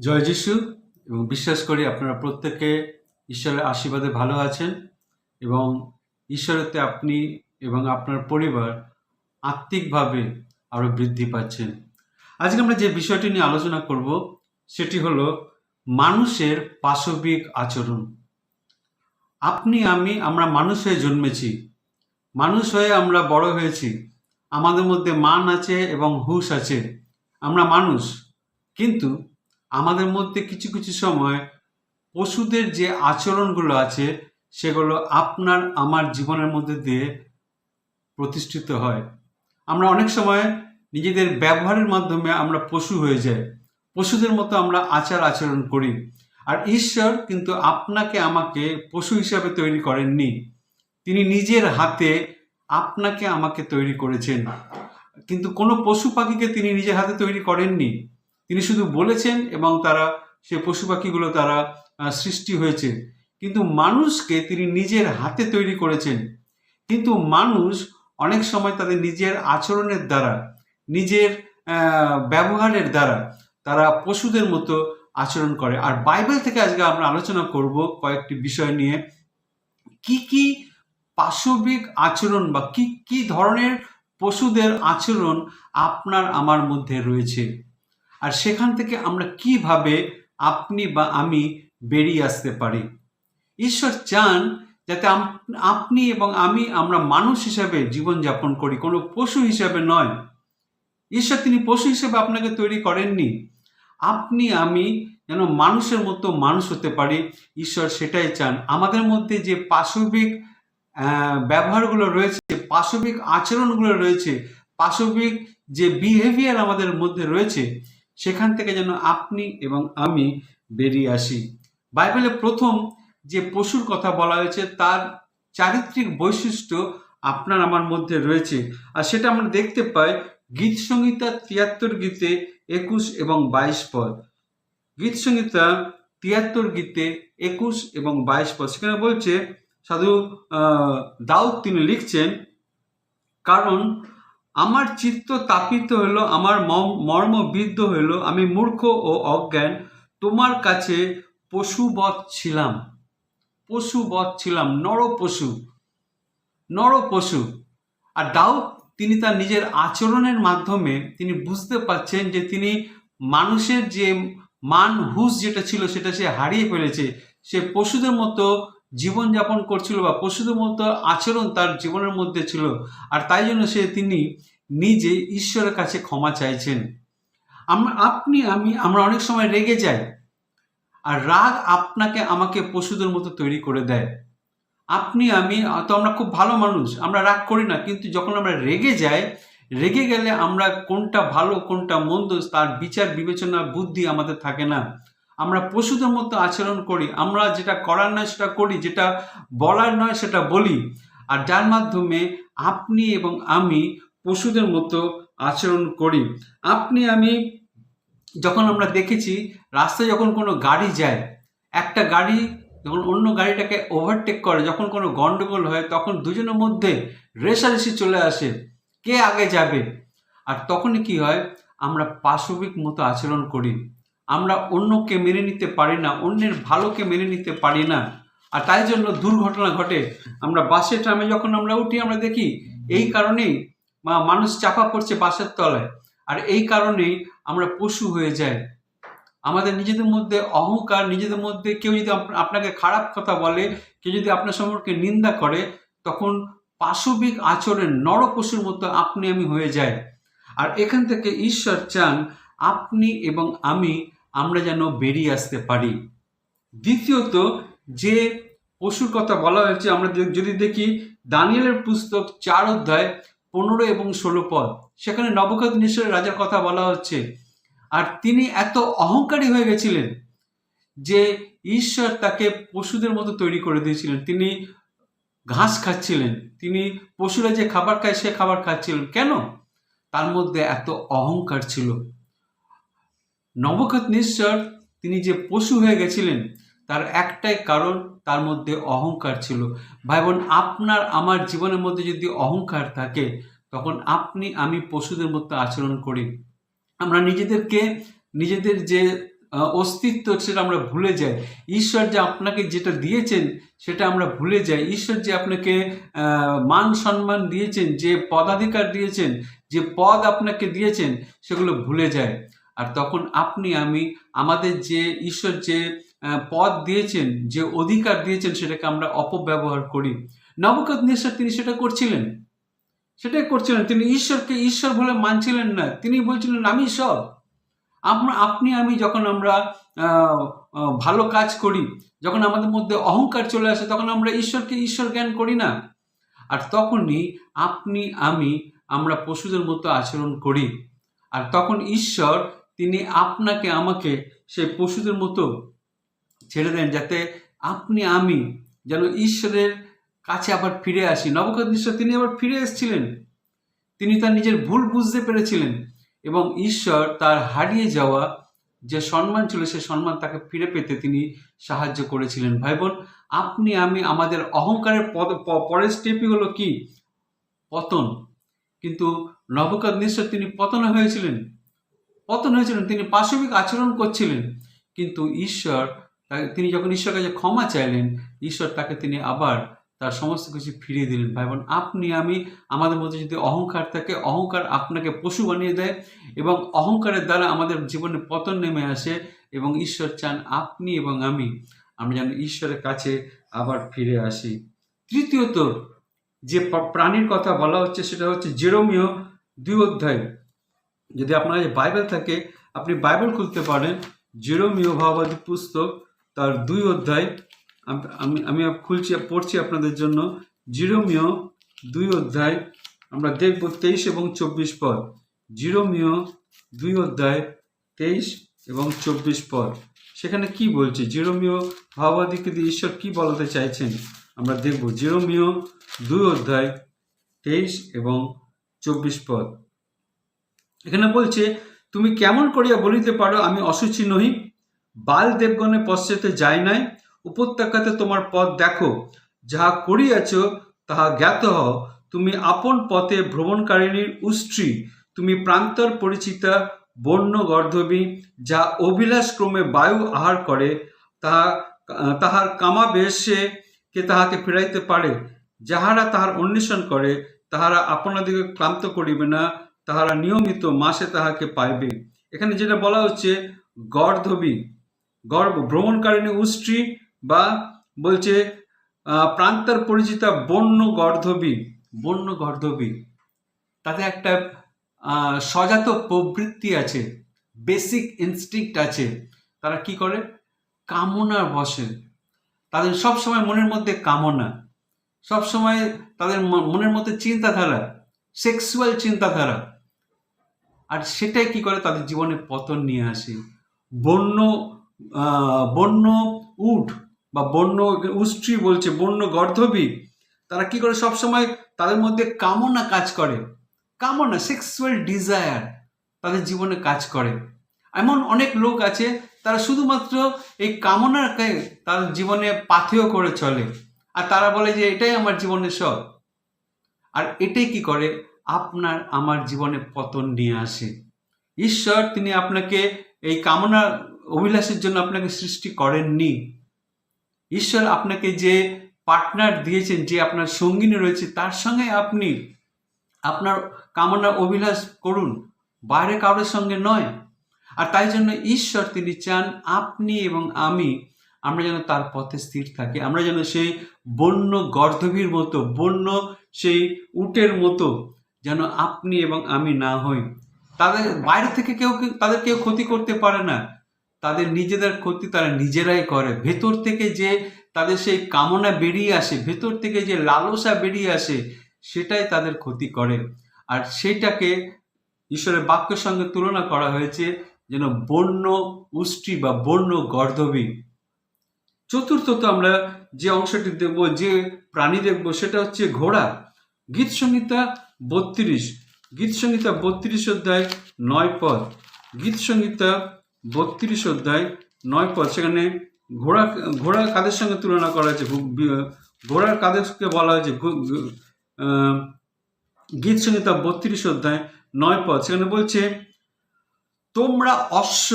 জয় যিশু এবং বিশ্বাস করি আপনারা প্রত্যেকে ঈশ্বরের আশীর্বাদে ভালো আছেন এবং ঈশ্বরেতে আপনি এবং আপনার পরিবার আত্মিকভাবে আরও বৃদ্ধি পাচ্ছেন। আজকে আমরা যে বিষয়টি নিয়ে আলোচনা করব সেটি হলো মানুষের পাশবিক আচরণ। আপনি, আমি, আমরা মানুষ হয়ে জন্মেছি। মানুষ হয়ে আমরা বড় হয়েছি। আমাদের মধ্যে মান আছে এবং হুশ আছে। আমরা মানুষ। কিন্তু আমাদের মধ্যে কিছু কিছু সময় পশুদের যে আচরণগুলো আছে, সেগুলো আপনার, আমার জীবনের মধ্যে দিয়ে প্রতিষ্ঠিত হয়। আমরা অনেক সময় নিজেদের ব্যবহারের মাধ্যমে আমরা পশু হয়ে যাই। পশুদের মতো আমরা আচার আচরণ করি। আর ঈশ্বর কিন্তু আপনাকে আমাকে পশু হিসাবে তৈরি করেননি। তিনি নিজের হাতে আপনাকে আমাকে তৈরি করেছেন। কিন্তু কোনো পশু পাখিকে তিনি নিজের হাতে তৈরি করেননি। তিনি শুধু বলেছেন এবং তারা, সে পশু পাখিগুলো তারা সৃষ্টি হয়েছে। কিন্তু মানুষকে তিনি নিজের হাতে তৈরি করেছেন। কিন্তু মানুষ অনেক সময় তাদের নিজের আচরণের দ্বারা, নিজের ব্যবহারের দ্বারা তারা পশুদের মতো আচরণ করে। আর বাইবেল থেকে আজকে আমরা আলোচনা করব কয়েকটি বিষয় নিয়ে। কি কি পাশবিক আচরণ বা কি কি ধরনের পশুদের আচরণ আপনার আমার মধ্যে রয়েছে? আর সেখান থেকে আমরা কীভাবে আপনি বা আমি বেরিয়ে আসতে পারি? ঈশ্বর চান যাতে আপনি এবং আমি আমরা মানুষ হিসাবে জীবনযাপন করি, কোনো পশু হিসাবে নয়। ঈশ্বর তিনি পশু হিসেবে আপনাকে তৈরি করেননি। আপনি, আমি যেন মানুষের মতো মানুষ হতে পারি, ঈশ্বর সেটাই চান। আমাদের মধ্যে যে পাশবিক ব্যবহারগুলো রয়েছে পাশবিক আচরণগুলো রয়েছে, পাশবিক যে বিহেভিয়ার আমাদের মধ্যে রয়েছে সেখান থেকে যেন আপনি এবং আমি বেরিয়ে আসি। বাইবেলে প্রথম যে পশুর কথা বলা হয়েছে, তার চারিত্রিক বৈশিষ্ট্য আপনার আমার মধ্যে রয়েছে। আর সেটা আমরা দেখতে পাই গীত সংহিতা তিয়াত্তর গীতে একুশ এবং বাইশ পদ। গীত সংহিতা তিয়াত্তর গীতে একুশ এবং বাইশ পদ। সেখানে বলছে, সাধু দাউদ তিনি লিখছেন, কারণ আমার চিত্ত তাপিত হইল, আমার মর্মবিদ্ধ হইল, আমি মূর্খ ও অজ্ঞান, তোমার কাছে পশুবৎ ছিলাম। পশুবৎ ছিলাম নর পশু নর পশু আর দাউদ, তিনি তার নিজের আচরণের মাধ্যমে তিনি বুঝতে পারছেন যে তিনি মানুষের যে মান, হুঁশ যেটা ছিল সেটা সে হারিয়ে ফেলেছে। সে পশুদের মতো জীবনযাপন করছিল বা পশুদের মতো আচরণ তার জীবনের মধ্যে ছিল। আর তাই জন্য সে তিনি নিজে ঈশ্বরের কাছে ক্ষমা চাইছেন। আমরা আপনি, আমি, আমরা অনেক সময় রেগে যাই। আর রাগ আপনাকে, আমাকে পশুদের মতো তৈরি করে দেয়। আপনি, আমি তো আমরা খুব ভালো মানুষ, আমরা রাগ করি না, কিন্তু যখন আমরা রেগে যাই, রেগে গেলে আমরা কোনটা ভালো, কোনটা মন্দ, তার বিচার, বিবেচনা, বুদ্ধি আমাদের থাকে না। আমরা পশুদের মতো আচরণ করি, আমরা যেটা করার নয় সেটা করি, যেটা বলার নয় সেটা বলি। আর যার মাধ্যমে আপনি এবং আমি পশুদের মতো আচরণ করি। আপনি, আমি যখন আমরা দেখেছি, রাস্তায় যখন কোনো গাড়ি যায়, একটা গাড়ি যখন অন্য গাড়িটাকে ওভারটেক করে, যখন কোনো গন্ডগোল হয়, তখন দুজনের মধ্যে রেশারেশি চলে আসে, কে আগে যাবে? আর তখনই কি হয়, আমরা পাশবিক মতো আচরণ করি। আমরা অন্যকে মেনে নিতে পারি না, অন্যের ভালোকে মেনে নিতে পারি না। আর তাই জন্য দুর্ঘটনা ঘটে। আমরা বাসে ট্রামে যখন আমরা উঠি, আমরা দেখি এই কারণেই মানুষ চাপা পড়ছে বাসের তলায়। আর এই কারণেই আমরা পশু হয়ে যাই। আমাদের নিজেদের মধ্যে অহংকার, নিজেদের মধ্যে কেউ যদি আপনাকে খারাপ কথা বলে, কেউ যদি আপনার সম্পর্কে নিন্দা করে, তখন পাশবিক আচরণ নরপশুর মতো আপনি আমি হয়ে যাই। আর এখান থেকে ঈশ্বর চান আপনি এবং আমি আমরা যেন বেরিয়ে আসতে পারি। দ্বিতীয়ত, যে পশুর কথা বলা হয়েছে, আমরা যদি- দেখি দানিয়েলের পুস্তক চার অধ্যায় পনেরো এবং ষোলো পদ, সেখানে নবকাত রাজার কথা বলা হচ্ছে, আর তিনি এত অহংকারী হয়ে গেছিলেন যে ঈশ্বর তাকে পশুদের মতো তৈরি করে দিয়েছিলেন। তিনি ঘাস খাচ্ছিলেন, তিনি পশুরা যে খাবার খায় সে খাবার খাচ্ছিলেন কেন? তার মধ্যে এত অহংকার ছিল। নবকাত নিশ্চর তিনি যে পশু হয়ে গেছিলেন, তার একটাই কারণ তার মধ্যে অহংকার ছিল। ভাই বোন আপনার আমার জীবনের মধ্যে যদি অহংকার থাকে, তখন আপনি আমি পশুদের মতো আচরণ করি। আমরা নিজেদেরকে, নিজেদের যে অস্তিত্ব সেটা আমরা ভুলে যাই। ঈশ্বর যে আপনাকে যেটা দিয়েছেন, সেটা আমরা ভুলে যাই। ঈশ্বর যে আপনাকে মান সম্মান দিয়েছেন, যে পদাধিকার দিয়েছেন, যে পদ আপনাকে দিয়েছেন, সেগুলো ভুলে যায় আর তখন আপনি, আমি, আমাদের যে ঈশ্বর যে পদ দিয়েছেন, যে অধিকার দিয়েছেন সেটাকে আমরা অপব্যবহার করি। নবকত নেশার তিনি সেটা করছিলেন। সেটাই করছিলেন। তিনি ঈশ্বরকে ঈশ্বর বলে মানছিলেন না। তিনি বলছিলেন, আমি সব আমরা আপনি, আমি যখন আমরা ভালো কাজ করি, যখন আমাদের মধ্যে অহংকার চলে আসে, তখন আমরা ঈশ্বরকে ঈশ্বর জ্ঞান করি না। আর তখনই আপনি, আমি আমরা পশুদের মতো আচরণ করি। আর তখন ঈশ্বর তিনি আপনাকে, আমাকে সেই পশুদের মতো ছেড়ে দেন যাতে আপনি, আমি যেন ঈশ্বরের কাছে আবার ফিরে আসি। নবকৃষ্ণ তিনি আবার ফিরে এসেছিলেন। তিনি তার নিজের ভুল বুঝতে পেরেছিলেন এবং ঈশ্বর তার হারিয়ে যাওয়া যে সম্মান ছিল, সে সম্মান তাকে ফিরে পেতে তিনি সাহায্য করেছিলেন। ভাই বোন আপনি, আমি, আমাদের অহংকারের পদ পরের স্টেপই হলো কি? পতন। কিন্তু নবকাদ নিশ্চয় তিনি পতন হয়েছিলেন। পতন হয়েছিলেন তিনি পাশবিক আচরণ করছিলেন। কিন্তু ঈশ্বর তিনি যখন ঈশ্বরের কাছে ক্ষমা চাইলেন, ঈশ্বর তাকে তিনি আবার তার সমস্ত কিছু ফিরিয়ে দিলেন। ভাই বোন, আপনি, আমি, আমাদের মধ্যে যদি অহংকার থাকে, অহংকার আপনাকে পশু বানিয়ে দেয় এবং অহংকারের দ্বারা আমাদের জীবনে পতন নেমে আসে এবং ঈশ্বর চান আপনি এবং আমি, আমরা যেন ঈশ্বরের কাছে আবার ফিরে আসি। তৃতীয়ত, যে প্রাণীর কথা বলা হচ্ছে সেটা হচ্ছে জেরোমিও দুই অধ্যায়। যদি আপনার কাছে বাইবেল থাকে, আপনি বাইবেল খুলতে পারেন। জেরোমিও ভাওবাদী পুস্তক, তার দুই অধ্যায়। আমি আমি খুলছি, পড়ছি আপনাদের জন্য। জিরোমিও দুই অধ্যায়, আমরা দেখব তেইশ এবং চব্বিশ পদ। জিরোমিও দুই অধ্যায়, তেইশ এবং চব্বিশ পদ। সেখানে কি বলছে? জিরোমিও ভাওবাদীকে দিয়ে ঈশ্বর কি বলাতে চাইছেন? আমরা দেখব। জিরোমিও দুই অধ্যায়, তেইশ এবং চব্বিশ পদ। এখানে বলছে, তুমি কেমন করিয়া বলিতে পারো, আমি অসুচি নহি। বাল দেবগণের পশ্চাতে যাই নাই। উপত্যকাতে তোমার পথ দেখো। যাহা করিয়াছ, তাহা জ্ঞাত হও। তুমি আপন পথে ভ্রমণকারিণীর উষ্ট্রী। তুমি প্রান্তর পরিচিতা বন্য গর্ধবী যা অভিলাষ ক্রমে বায়ু আহার করে, তাহা, তাহার কামাবেশে কে তাহাকে ফিরাইতে পারে। যাহারা তাহার অন্বেষণ করে, তাহারা আপনাদিকে ক্লান্ত করিবে না। তাহারা নিয়মিত মাসে তাহাকে পাইবে। এখানে যেটা বলা হচ্ছে গর্ধবী গর্ভ ভ্রমণকারিণী উষ্ট্রী বা বলছে প্রান্তর পরিচিতা বন্য গর্ধবী বন্য গর্ধবী। তাতে একটা সজাত প্রবৃত্তি আছে বেসিক ইনস্টিংক্ট আছে। তারা কি করে? কামনার বসে। তাদের সব সময় মনের মধ্যে কামনা সব সময় তাদের মনের মধ্যে চিন্তাধারা সেক্সুয়াল চিন্তাধারা। আর সেটাই কি করে? তাদের জীবনে পতন নিয়ে আসে। বন্য বন্য উট বা বন্য উষ্ট্রি বলছে, বন্য গর্ধবী, তারা কি করে সবসময় তাদের মধ্যে কামনা কাজ করে। কামনা সেক্সুয়াল ডিজায়ার তাদের জীবনে কাজ করে। এমন অনেক লোক আছে, তারা শুধুমাত্র এই কামনাকে তাদের জীবনে পাথেয় করে চলে। আর তারা বলে যে, এটাই আমার জীবনের সব আর এটাই কি করে? আপনার, আমার জীবনে পতন নিয়ে আসে। ঈশ্বর, তিনি আপনাকে এই কামনা, অভিলাষের জন্য আপনাকে সৃষ্টি করেননি। ঈশ্বর আপনাকে যে পার্টনার দিয়েছেন, যে আপনার সঙ্গিনী রয়েছে, তার সঙ্গে আপনি আপনার কামনা, অভিলাষ করুন। বাইরে কারোর সঙ্গে নয়। আর তাই জন্য ঈশ্বর, তিনি চান আপনি এবং আমি, আমরা যেন তার পথে স্থির থাকি। আমরা যেন সেই বন্য গর্ধবীর মতো, বন্য সেই উটের মতো যেন আপনি এবং আমি না হই। তাদের বাইরে থেকে কেউ তাদের কেউ ক্ষতি করতে পারে না। তাদের নিজেদের ক্ষতি তারা নিজেরাই করে। ভেতর থেকে যে তাদের সেই কামনা বেরিয়ে আসে, ভেতর থেকে যে লালসা বেরিয়ে আসে, সেটাই তাদের ক্ষতি করে। আর সেটাকে ঈশ্বরের বাক্যের সঙ্গে তুলনা করা হয়েছে যেন বন্য উষ্টি বা বন্য গর্ধবী। চতুর্থত আমরা যে অংশটি দেখব, যে প্রাণী দেখব, সেটা হচ্ছে ঘোড়া। গীত সংহিতা বত্রিশ, গীত সংহিতা বত্রিশ অধ্যায় নয় পদ, গীত সংহিতা বত্রিশ অধ্যায় নয় পদ। সেখানে ঘোড়া ঘোড়া কাদের সঙ্গে তুলনা করা হয়েছে? ঘোড়ার কাদেরকে বলা হয়েছে? গীত সংহিতা বত্রিশ অধ্যায় নয় পদ। সেখানে বলছে, তোমরা অশ্ব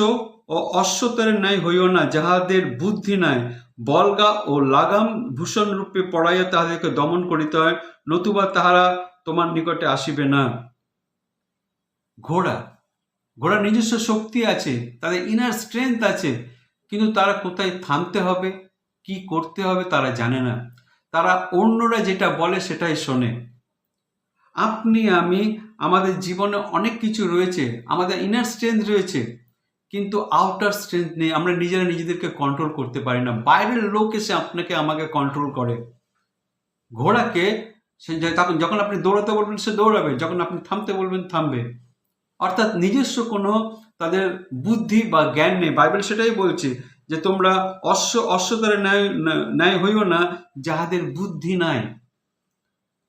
ও অশ্বতরের ন্যায় হইও না, যাহাদের বুদ্ধি নাই। বলগা ও লাগাম ভূষণ রূপে পড়াইয়া তাহাদেরকে দমন করিতে হয়, নতুবা তাহারা তোমার নিকটে আসিবে না। ঘোড়া, ঘোড়ার নিজস্ব শক্তি আছে, তাদের ইনার স্ট্রেংথ আছে, কিন্তু তারা কোথায় থামতে হবে, কি করতে হবে তারা জানে না। তারা অন্যরা যেটা বলে সেটাই শোনে। আপনি, আমি, আমাদের জীবনে অনেক কিছু রয়েছে, আমাদের ইনার স্ট্রেংথ রয়েছে কিন্তু আউটার স্ট্রেংথ নেই, আমরা নিজেরা নিজেদেরকে কন্ট্রোল করতে পারি না। বাইরের লোক এসে আপনাকে আমাকে কন্ট্রোল করে। ঘোড়াকে সে তখন যখন আপনি দৌড়াতে বলবেন, সে দৌড়াবে। যখন আপনি থামতে বলবেন, থামবে। অর্থাৎ নিজস্ব কোনো তাদের বুদ্ধি বা জ্ঞান নেই। বাইবেল সেটাই বলছে যে তোমরা অশ্ব অশ্বতারে ন্যায় ন্যায় হইও না, যাহাদের বুদ্ধি নাই।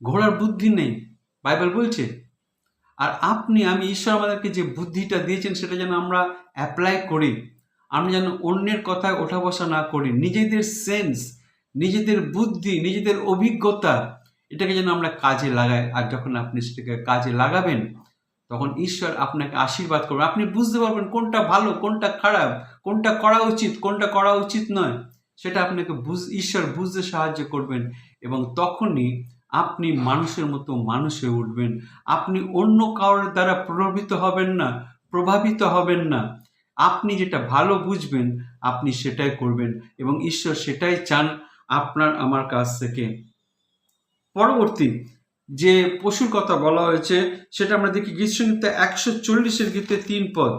ঘোড়ার বুদ্ধি নেই। বাইবেল বলছে আর আপনি, আমি ঈশ্বর আমাদেরকে যে বুদ্ধিটা দিয়েছেন সেটা যেন আমরা অ্যাপ্লাই করি। আমরা যেন অন্যের কথায় ওঠা বসা না করি। নিজেদের সেন্স নিজেদের বুদ্ধি, নিজেদের অভিজ্ঞতা, এটাকে যেন আমরা কাজে লাগাই। আর যখন আপনি সেটাকে কাজে লাগাবেন, তখন ঈশ্বর আপনাকে আশীর্বাদ করবেন আপনি বুঝতে পারবেন কোনটা ভালো, কোনটা খারাপ, কোনটা করা উচিত, কোনটা করা উচিত নয়। সেটা আপনাকে বুঝ, ঈশ্বর বুঝতে সাহায্য করবেন এবং তখনই আপনি মানুষের মতো মানুষ হয়ে উঠবেন। আপনি অন্য কারোর দ্বারা প্রভাবিত হবেন না, প্রভাবিত হবেন না। আপনি যেটা ভালো বুঝবেন, আপনি সেটাই করবেন এবং ঈশ্বর সেটাই চান আপনার, আমার কাছ থেকে। পরবর্তী যে পশুর কথা বলা হয়েছে, সেটা আমরা দেখি গীতসংহিতা একশো চল্লিশের গীতে তিন পদ।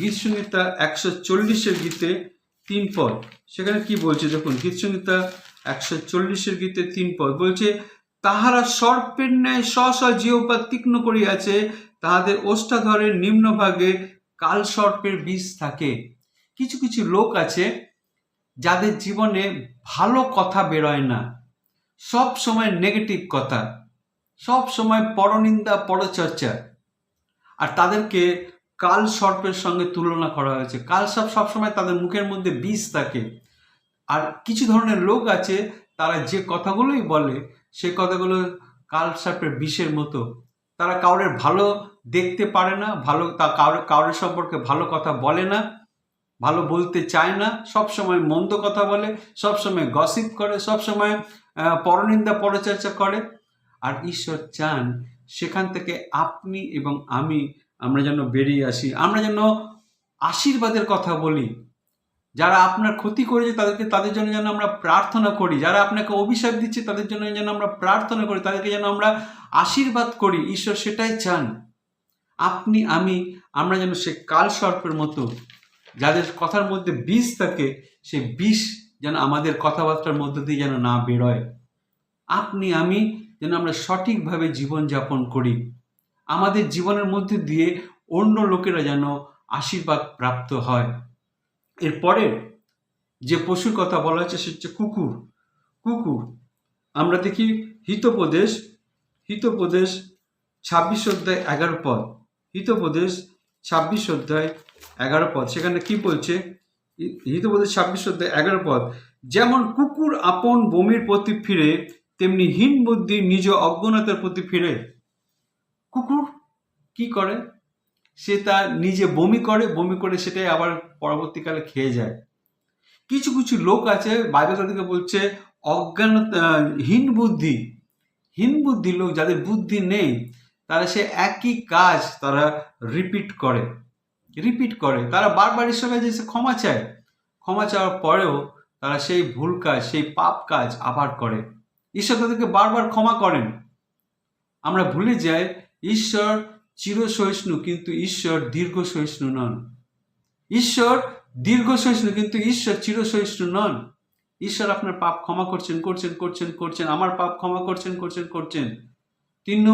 গীতসংহিতা একশো চল্লিশের গীতে তিন পদ। সেখানে কি বলছে? দেখুন গীতসংহিতা একশো চল্লিশের গীতে তিন পদ। বলছে তাহারা সর্পের ন্যায় স্ব স্ব জিহ্বা তীক্ষ্ণ করিয়াছে, তাহাদের ওষ্ঠাধরের নিম্নভাগে কাল সর্পের বিষ থাকে। কিছু কিছু লোক আছে যাদের জীবনে ভালো কথা বেরোয় না। সব সময় নেগেটিভ কথা, সব সময় পরনিন্দা, পরচর্চা। আর তাদেরকে কাল সর্পের সঙ্গে তুলনা করা হয়েছে। কাল সর্প সবসময় তাদের মুখের মধ্যে বিষ থাকে। আর কিছু ধরনের লোক আছে, তারা যে কথাগুলোই বলে সে কথাগুলো কাল সাপের বিষের মতো। তারা কাউরের ভালো দেখতে পারে না, ভালো তা কাউরে কাউরের সম্পর্কে ভালো কথা বলে না, ভালো বলতে চায় না সব সময় মন্দ কথা বলে সব সময় গসিপ করে সব সময় পরনিন্দা পরচর্চা করে। আর ঈশ্বর চান সেখান থেকে আপনি এবং আমি আমরা যেন বেরিয়ে আসি, আমরা যেন আশীর্বাদের কথা বলি। যারা আপনার ক্ষতি করেছে তাদেরকে, তাদের জন্য যেন আমরা প্রার্থনা করি। যারা আপনাকে অভিশাপ দিচ্ছে তাদের জন্য যেন আমরা প্রার্থনা করি, তাদেরকে যেন আমরা আশীর্বাদ করি। ঈশ্বর সেটাই চান। আপনি, আমি, আমরা যেন সে কাল সর্পের মতো, যাদের কথার মধ্যে বিষ থাকে, সে বিষ যেন আমাদের কথাবার্তার মধ্য দিয়ে যেন না বেরোয়। আপনি, আমি যেন আমরা সঠিকভাবে জীবনযাপন করি। আমাদের জীবনের মধ্যে দিয়ে অন্য লোকেরা যেন আশীর্বাদ প্রাপ্ত হয়। এরপরে যে পশুর কথা বলা হয়েছে, সে হচ্ছে কুকুর। কুকুর, আমরা দেখি হিতোপদেশ হিতোপদেশ ছাব্বিশ অধ্যায় এগারো পদ। হিতোপদেশ ছাব্বিশ অধ্যায় এগারো পদ। সেখানে কি বলছে? হিতোপদেশ ছাব্বিশ অধ্যায় এগারো পদ, যেমন কুকুর আপন বমির প্রতি ফিরে, তেমনি হীন বুদ্ধি নিজ অজ্ঞানতার প্রতি ফিরে। কুকুর কি করে? সে তার নিজে বমি করে বমি করে সেটাই আবার পরবর্তীকালে খেয়ে যায়। কিছু কিছু লোক আছে, বাইবেল তাদেরকে বলছে অজ্ঞানতা হীন বুদ্ধি হীন বুদ্ধি লোক যাদের বুদ্ধি নেই, তারা সে একই কাজ তারা রিপিট করে রিপিট করে। তারা বারবার ঈশ্বর কাছে ক্ষমা চায়। ক্ষমা চাওয়ার পরেও তারা সেই ভুল কাজ, সেই পাপ কাজ আবার করে। ঈশ্বর তাদেরকে বারবার ক্ষমা করেন। আমরা ভুলে যাই, ঈশ্বর চির সহিষ্ণু কিন্তু ঈশ্বর দীর্ঘ সহিষ্ণু নন। ঈশ্বর দীর্ঘ সহিষ্ণু কিন্তু ঈশ্বর চির সহিষ্ণু নন। ঈশ্বর আপনার পাপ ক্ষমা করছেন করছেন করছেন করছেন, আমার পাপ ক্ষমা করছেন করছেন করছেন। তিনি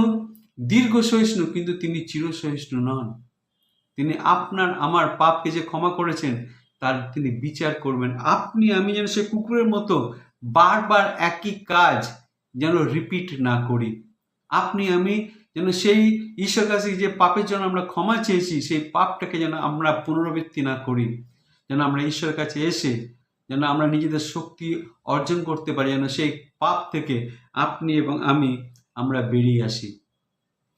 দীর্ঘ সহিষ্ণু কিন্তু তিনি চির সহিষ্ণু নন। তিনি আপনার, আমার পাপকে যে ক্ষমা করেছেন, তার তিনি বিচার করবেন। আপনি, আমি যেন সে কুকুরের মতো বারবার একই কাজ যেন রিপিট না করি। আপনি, আমি যেন সেই ঈশ্বর কাছে যে পাপের জন্য আমরা ক্ষমা চেয়েছি, সেই পাপটাকে যেন আমরা পুনরাবৃত্তি না করি। যেন আমরা ঈশ্বরের কাছে এসে যেন আমরা নিজেদের শক্তি অর্জন করতে পারি, যেন সেই পাপ থেকে আপনি এবং আমি আমরা বেরিয়ে আসি।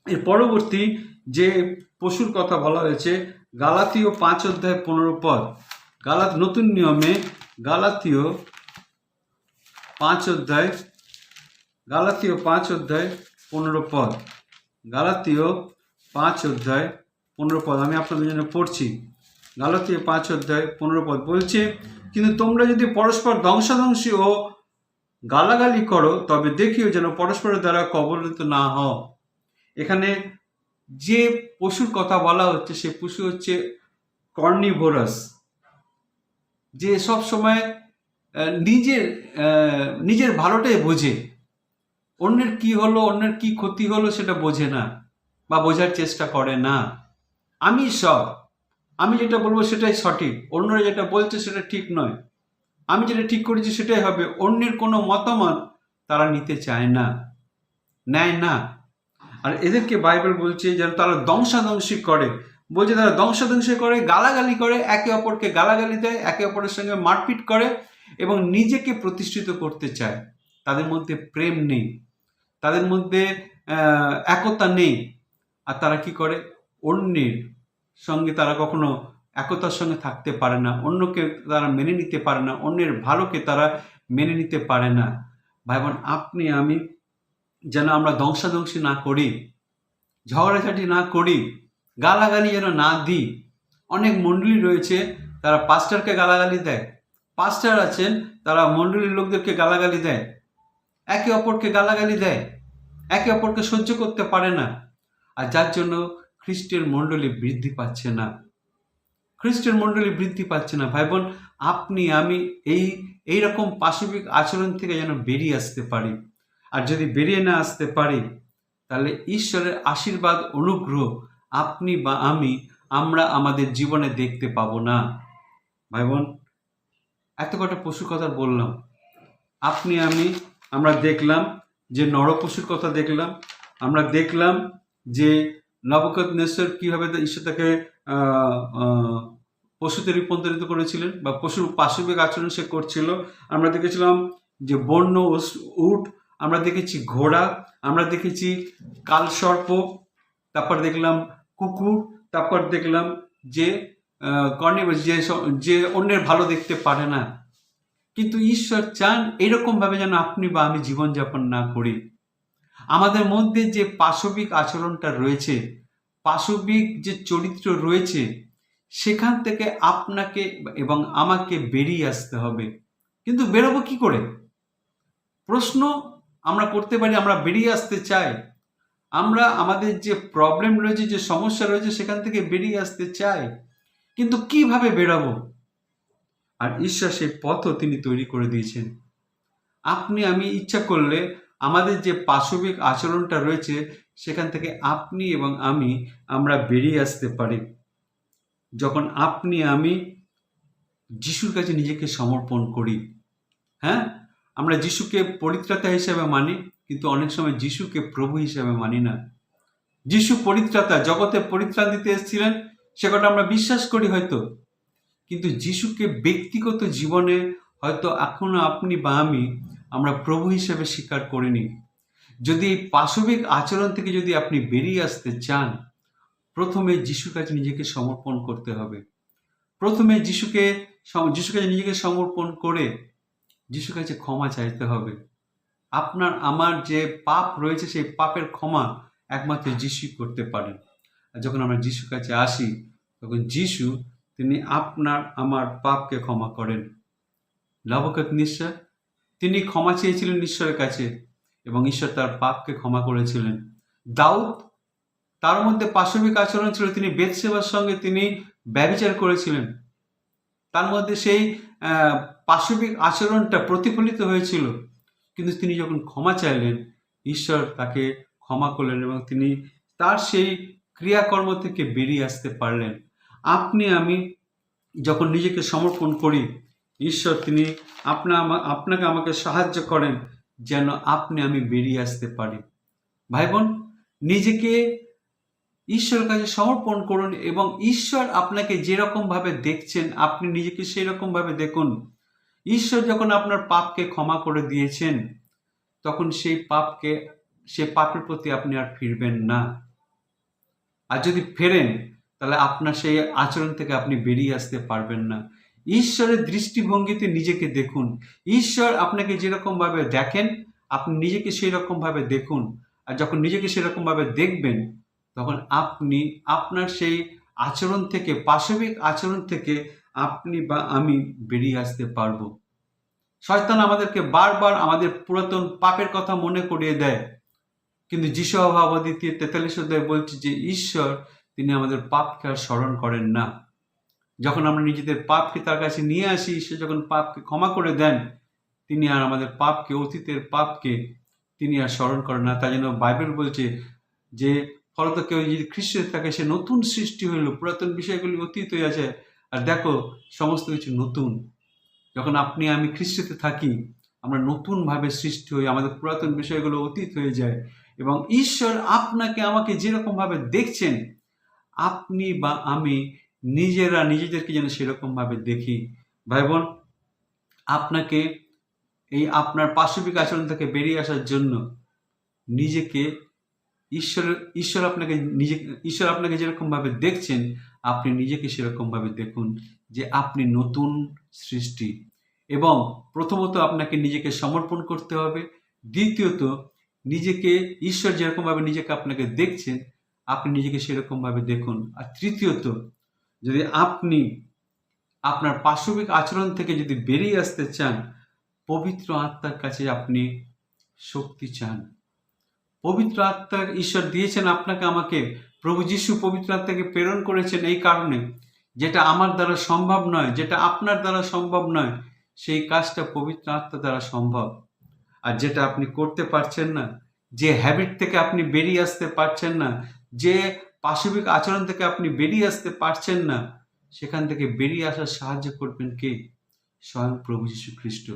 এর পরবর্তী যে পশুর কথা বলা হয়েছে, গালাতীয় পাঁচ অধ্যায় পনেরো পদ। গালাত, নতুন নিয়মে গালাতীয় পাঁচ অধ্যায়, গালাতীয় পাঁচ অধ্যায় পনেরো পদ। গালাতীয় পাঁচ অধ্যায় পনেরো পদ। আমি আপনাদের জন্য পড়ছি। গালাতীয় পাঁচ অধ্যায় পনেরো পদ বলছে, কিন্তু তোমরা যদি পরস্পর ধ্বংসাধ্বংসী ও গালাগালি করো, তবে দেখিও যেন পরস্পরের দ্বারা কবলিত না হও। এখানে যে পশুর কথা বলা হচ্ছে, সে পশু হচ্ছে কর্নিভোরাস যে সব সময় নিজের নিজের ভালোটাই বোঝে। অন্যের কি হলো, অন্যের কি ক্ষতি হলো সেটা বোঝে না বা বোঝার চেষ্টা করে না। আমি সব আমি যেটা বলব সেটাই সঠিক। অন্যরা যেটা বলছে সেটা ঠিক নয়। আমি যেটা ঠিক করেছি সেটাই হবে। অন্যের কোনো মতামত তারা নিতে চায় না, নেয় না। আর এদেরকে বাইবেল বলছে যেন তারা ধ্বংসাধ্বংসী করে। বলছে তারা ধ্বংসাধ্বংসী করে, গালাগালি করে, একে অপরকে গালাগালি দেয়, একে অপরের সঙ্গে মারপিট করে এবং নিজেকে প্রতিষ্ঠিত করতে চায়। তাদের মধ্যে প্রেম নেই। তাদের মধ্যে একতা নেই। আর তারা কি করে? অন্যের সঙ্গে তারা কখনো একতার সঙ্গে থাকতে পারে না। অন্যকে তারা মেনে নিতে পারে না। অন্যের ভালোকে তারা মেনে নিতে পারে না। ভাই বোন আপনি, আমি যেন আমরা ধ্বংসাধ্বংসী না করি, ঝগড়াঝাটি না করি, গালাগালি যেন না দিই। অনেক মণ্ডলী রয়েছে, তারা পাস্টারকে গালাগালি দেয়। পাস্টার আছেন, তারা মণ্ডলীর লোকদেরকে গালাগালি দেয়। একে অপরকে গালাগালি দেয়, একে অপরকে সহ্য করতে পারে না, আর যার জন্য খ্রিস্টের মণ্ডলী বৃদ্ধি পাচ্ছে না। খ্রিস্টের মণ্ডলী বৃদ্ধি পাচ্ছে না। ভাই বোন, আপনি, আমি এই এই রকম পাশবিক আচরণ থেকে যেন বেরিয়ে আসতে পারি। আর যদি বেরিয়ে না আসতে পারি, তাহলে ঈশ্বরের আশীর্বাদ, অনুগ্রহ আপনি বা আমি, আমরা আমাদের জীবনে দেখতে পাবো না। ভাই বোন, এত কটা পশুর কথা বললাম। আপনি, আমি আমরা দেখলাম যে নর পশুর কথা দেখলাম, আমরা দেখলাম যে নবকত নেশ্বর কীভাবে ঈশ্বর তাকে পশুতে রূপান্তরিত করেছিলেন বা পশুর পাশবিক আচরণ সে করছিল। আমরা দেখেছিলাম যে বন্য উট, আমরা দেখেছি ঘোড়া, আমরা দেখেছি কালসর্প, তারপর দেখলাম কুকুর, তারপর দেখলাম যে যে যে অন্যের ভালো দেখতে পারে না কিন্তু ঈশ্বর চান এরকম ভাবে যেন আপনি বা আমি জীবনযাপন না করি। আমাদের মধ্যে যে পাশবিক আচরণটা রয়েছে, পাশবিক যে চরিত্র রয়েছে, সেখান থেকে আপনাকে এবং আমাকে বেরিয়ে আসতে হবে। কিন্তু বেরোবো কি করে? প্রশ্ন আমরা করতে পারি, আমরা বেরিয়ে আসতে চাই। আমরা আমাদের যে প্রবলেম রয়েছে, যে সমস্যা রয়েছে, সেখান থেকে বেরিয়ে আসতে চাই। কিন্তু কীভাবে বেরাবো? আর ঈশ্বর সেই পথও তিনি তৈরি করে দিয়েছেন। আপনি, আমি ইচ্ছা করলে আমাদের যে পাশবিক আচরণটা রয়েছে, সেখান থেকে আপনি এবং আমি আমরা বেরিয়ে আসতে পারি। যখন আপনি, আমি যিশুর কাছে নিজেকে সমর্পণ করি। হ্যাঁ? আমরা যিশুকে পরিত্রাতা হিসেবে মানি, কিন্তু অনেক সময় যিশুকে প্রভু হিসেবে মানি না। যিশু পরিত্রাতা, জগতে পরিত্রাণ দিতে এসেছিলেন, সে কথা আমরা বিশ্বাস করি হয়তো। কিন্তু যিশুকে ব্যক্তিগত জীবনে হয়তো এখনও আপনি বা আমি আমরা প্রভু হিসেবে স্বীকার করিনি। যদি এই পাশবিক আচরণ থেকে যদি আপনি বেরিয়ে আসতে চান, প্রথমে যিশুর কাছে নিজেকে সমর্পণ করতে হবে। প্রথমে যিশুকে যিশুর কাছে নিজেকে সমর্পণ করে যিশুর কাছে ক্ষমা চাইতে হবে। আপনার, আমার যে পাপ রয়েছে সেই পাপের ক্ষমা একমাত্র যিশুই করতে পারেন। আর যখন আমরা যিশুর কাছে আসি, তখন যিশু তিনি আপনার, আমার পাপকে ক্ষমা করেন। নবকত নিশ্চয়? তিনি ক্ষমা চেয়েছিলেন ঈশ্বরের কাছে এবং ঈশ্বর তার পাপকে ক্ষমা করেছিলেন। দাউদ, তার মধ্যে পাশবিক আচরণ ছিল, তিনি বেদসেবার সঙ্গে তিনি ব্যবিচার করেছিলেন। তার মধ্যে সেই পাশবিক আচরণটা প্রতিফলিত হয়েছিল। কিন্তু তিনি যখন ক্ষমা চাইলেন, ঈশ্বর তাকে ক্ষমা করলেন এবং তিনি তার সেই ক্রিয়াকর্ম থেকে বেরিয়ে আসতে পারলেন। আপনি, আমি যখন নিজেকে সমর্পণ করি, ঈশ্বর তিনি আপনা আপনাকে আমাকে সাহায্য করেন যেন আপনি, আমি বেরিয়ে আসতে পারি। ভাই বোন, নিজেকে ঈশ্বরের কাছে সমর্পণ করুন এবং ঈশ্বর আপনাকে যেরকম ভাবে দেখছেন, আপনি নিজেকে সেই রকম ভাবে দেখুন। ঈশ্বর যখন আপনার পাপকে ক্ষমা করে দিয়েছেন, তখন সেই পাপকে, সে পাপের প্রতি আপনি আর ফিরবেন না। আর যদি ফেরেন তাহলে আপনার সেই আচরণ থেকে আপনি বেরিয়ে আসতে পারবেন না। ঈশ্বরের দৃষ্টিভঙ্গিতে নিজেকে দেখুন। ঈশ্বর আপনাকে যেরকম ভাবে দেখেন, আপনি নিজেকে সেই রকম ভাবে দেখুন। আর যখন নিজেকে সেরকম ভাবে দেখবেন, তখন আপনি, আপনার সেই আচরণ থেকে, পাশবিক আচরণ থেকে আপনি বা আমি বেরিয়ে আসতে পারব। শয়তান আমাদেরকে বারবার আমাদের পুরাতন পাপের কথা মনে করিয়ে দেয়। কিন্তু যিশু অভাবাদিতে তেতাল্লিশ অধ্যায় বলছে যে, ঈশ্বর তিনি আমাদের পাপকে আর স্মরণ করেন না। যখন আমরা নিজেদের পাপকে তার কাছে নিয়ে আসি, সে যখন পাপকে ক্ষমা করে দেন, তিনি আর আমাদের পাপকে, অতীতের পাপকে তিনি আর স্মরণ করেন না। তাই জন্য বাইবেল বলছে যে, ফলত কেউ যদি খ্রিস্টের থাকে, সে নতুন সৃষ্টি হইল, পুরাতন বিষয়গুলি অতীত হয়ে আছে। আর দেখো, সমস্ত কিছু নতুন। যখন আপনি, আমি খ্রিস্টতে থাকি, আমরা নতুনভাবে সৃষ্টি হই, আমাদের পুরাতন বিষয়গুলো অতীত হয়ে যায় এবং ঈশ্বর আপনাকে আমাকে যেরকমভাবে দেখছেন আপনি বা আমি নিজেরা নিজেদেরকে যেন সেরকমভাবে দেখি। ভাই বোন আপনাকে এই আপনার পাশবিক আচরণ থেকে বেরিয়ে আসার জন্য নিজেকে ঈশ্বর ঈশ্বর আপনাকে নিজে, ঈশ্বর আপনাকে যেরকমভাবে দেখছেন, আপনি নিজেকে সেরকমভাবে দেখুন যে আপনি নতুন সৃষ্টি। এবং প্রথমত আপনাকে নিজেকে সমর্পণ করতে হবে। দ্বিতীয়ত, নিজেকে, ঈশ্বর যেরকমভাবে নিজেকে আপনাকে দেখছেন আপনি নিজেকে সেরকমভাবে দেখুন। আর তৃতীয়ত, যদি আপনি আপনার পাশবিক আচরণ থেকে যদি বেরিয়ে আসতে চান, পবিত্র আত্মার কাছে আপনি শক্তি চান। পবিত্র আত্মার ঈশ্বর দিয়েছেন আপনাকে আমাকে। প্রভু যিশু পবিত্র আত্মাকে প্রেরণ করেছেন এই কারণে। যেটা আমার দ্বারা সম্ভব নয়, যেটা আপনার দ্বারা সম্ভব নয়, সেই কাজটা পবিত্র আত্মা দ্বারা সম্ভব। আর যেটা আপনি করতে পারছেন না, যে হ্যাবিট থেকে আপনি বেরিয়ে আসতে পারছেন না যে পাশবিক আচরণ থেকে আপনি বেরিয়ে আসতে পারছেন না, সেখান থেকে বেরিয়ে আসার সাহায্য করবেন কে? স্বয়ং প্রভু যীশু খ্রিস্ট।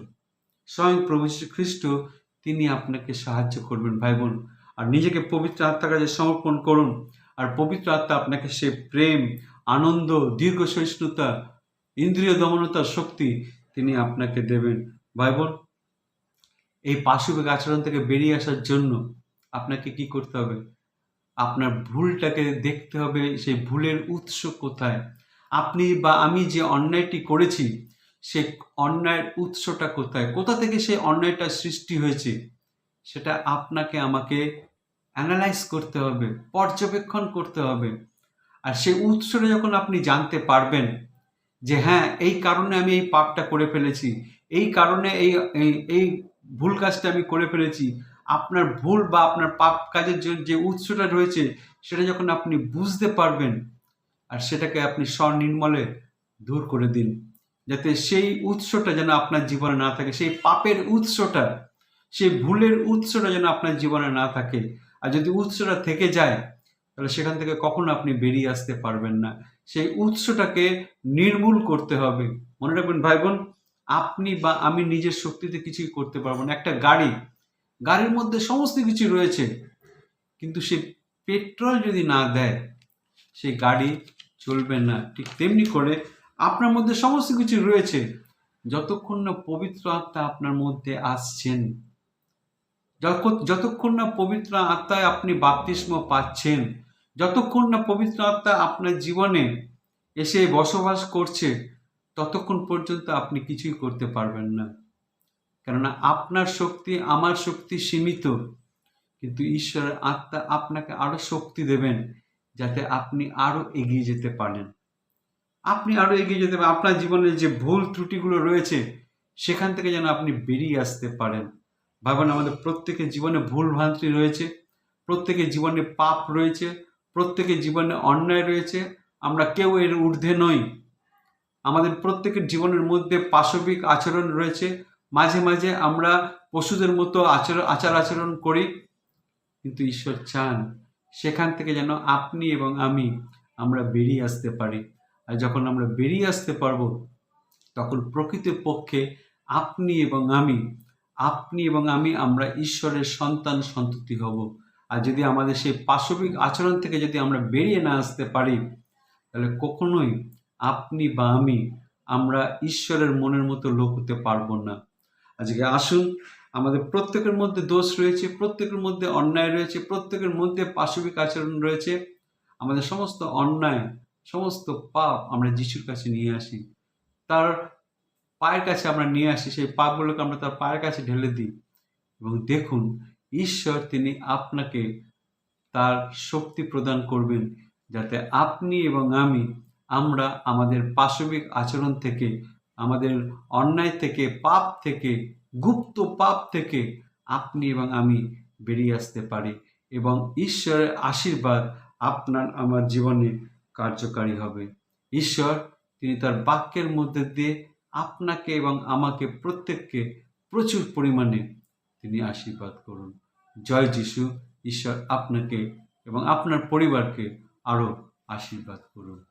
স্বয়ং প্রভু যীশু খ্রিস্ট, তিনি আপনাকে সাহায্য করবেন, ভাই বোন। আর নিজেকে পবিত্র আত্মার কাছে সমর্পণ করুন। আর পবিত্র আত্মা আপনাকে সে প্রেম, আনন্দ, দীর্ঘ সহিষ্ণুতা, ইন্দ্রিয় দমনতার শক্তি তিনি আপনাকে দেবেন। ভাই বোন, এই পাশবিক আচরণ থেকে বেরিয়ে আসার জন্য আপনাকে কি করতে হবে? আপনার ভুলটাকে দেখতে হবে, সেই ভুলের উৎস কোথায়? আপনি বা আমি যে অন্যায়টি করেছি, সে অন্যায়ের উৎসটা কোথায়? কোথা থেকে সেই অন্যায়টা সৃষ্টি হয়েছে? সেটা আপনাকে আমাকে অ্যানালাইজ করতে হবে, পর্যবেক্ষণ করতে হবে। আর সেই উৎসটা যখন আপনি জানতে পারবেন যে হ্যাঁ এই কারণে আমি এই পাপটা করে ফেলেছি, এই কারণে এই এই ভুল কাজটা আমি করে ফেলেছি আপনার ভুল বা আপনার পাপ কাজের জন্য যে উৎসটা রয়েছে, সেটা যখন আপনি বুঝতে পারবেন, আর সেটাকে আপনি স্বনির্মলে দূর করে দিন। যাতে সেই উৎসটা যেন আপনার জীবনে না থাকে, সেই পাপের উৎসটা, সেই ভুলের উৎসটা যেন আপনার জীবনে না থাকে। আর যদি উৎসটা থেকে যায়, তাহলে সেখান থেকে কখনো আপনি বেরিয়ে আসতে পারবেন না। সেই উৎসটাকে নির্মূল করতে হবে। মনে রাখবেন, ভাই বোন, আপনি বা আমি নিজের শক্তিতে কিছুই করতে পারব না। একটা গাড়ি গাড়ির মধ্যে সমস্ত কিছু রয়েছে। কিন্তু সে পেট্রোল যদি না দেয় সেই গাড়ি চলবে না। ঠিক তেমনি করে আপনার মধ্যে সমস্ত কিছু রয়েছে। যতক্ষণ না পবিত্র আত্মা আপনার মধ্যে আসছেন যতক্ষণ না পবিত্র আত্মায় আপনি বাপতিস্ম পাচ্ছেন, যতক্ষণ না পবিত্র আত্মা আপনার জীবনে এসে বসবাস করছে, ততক্ষণ পর্যন্ত আপনি কিছুই করতে পারবেন না। কেননা আপনার শক্তি আমার শক্তি সীমিত, কিন্তু ঈশ্বরের আত্মা আপনাকে আরও শক্তি দেবেন যাতে আপনি আরও এগিয়ে যেতে পারেন। আপনি আরও এগিয়ে যেতে পারেন। আপনার জীবনের যে ভুল ত্রুটিগুলো রয়েছে, সেখান থেকে যেন আপনি বেরিয়ে আসতে পারেন। ভাবেন আমাদের প্রত্যেকের জীবনে ভুল ভ্রান্তি রয়েছে, প্রত্যেকের জীবনে পাপ রয়েছে, প্রত্যেকের জীবনে অন্যায় রয়েছে। আমরা কেউ এর ঊর্ধ্বে নই। আমাদের প্রত্যেকের জীবনের মধ্যে পাশবিক আচরণ রয়েছে মাঝে মাঝে আমরা পশুদের মতো আচরণ আচার আচরণ করি। কিন্তু ঈশ্বর চান সেখান থেকে যেন আপনি এবং আমি আমরা বেরিয়ে আসতে পারি। আর যখন আমরা বেরিয়ে আসতে পারব, তখন প্রকৃত পক্ষে আপনি এবং আমি, আপনি এবং আমি আমরা ঈশ্বরের সন্তান সন্ততি হব। আর যদি আমাদের সেই পাশবিক আচরণ থেকে যদি আমরা বেরিয়ে না আসতে পারি, তাহলে কখনোই আপনি বা আমি আমরা ঈশ্বরের মনের মতো লোক হতে পারব না। আজকে আসুন, আমাদের প্রত্যেকের মধ্যে দোষ রয়েছে, প্রত্যেকের মধ্যে অন্যায় রয়েছে, প্রত্যেকের মধ্যে পাশবিক আচরণ রয়েছে। আমাদের সমস্ত অন্যায়, সমস্ত পাপ আমরা যিশুর কাছে নিয়ে আসি। তার পায়ের কাছে আমরা নিয়ে আসি, সেই পাপগুলোকে আমরা তার পায়ের কাছে ঢেলে দিই। এবং দেখুন, ঈশ্বর তিনি আপনাকে তার শক্তি প্রদান করবেন, যাতে আপনি এবং আমি, আমরা আমাদের পাশবিক আচরণ থেকে আমাদের অন্যায় থেকে, পাপ থেকে, গুপ্ত পাপ থেকে আপনি এবং আমি বেরিয়ে আসতে পারি এবং ঈশ্বরের আশীর্বাদ আপনার আমার জীবনে কার্যকারী হবে। ঈশ্বর, তিনি তার বাক্যের মধ্যে দিয়ে আপনাকে এবং আমাকে প্রত্যেককে প্রচুর পরিমাণে তিনি আশীর্বাদ করুন। জয় যিশু, ঈশ্বর আপনাকে এবং আপনার পরিবারকে আরও আশীর্বাদ করুন।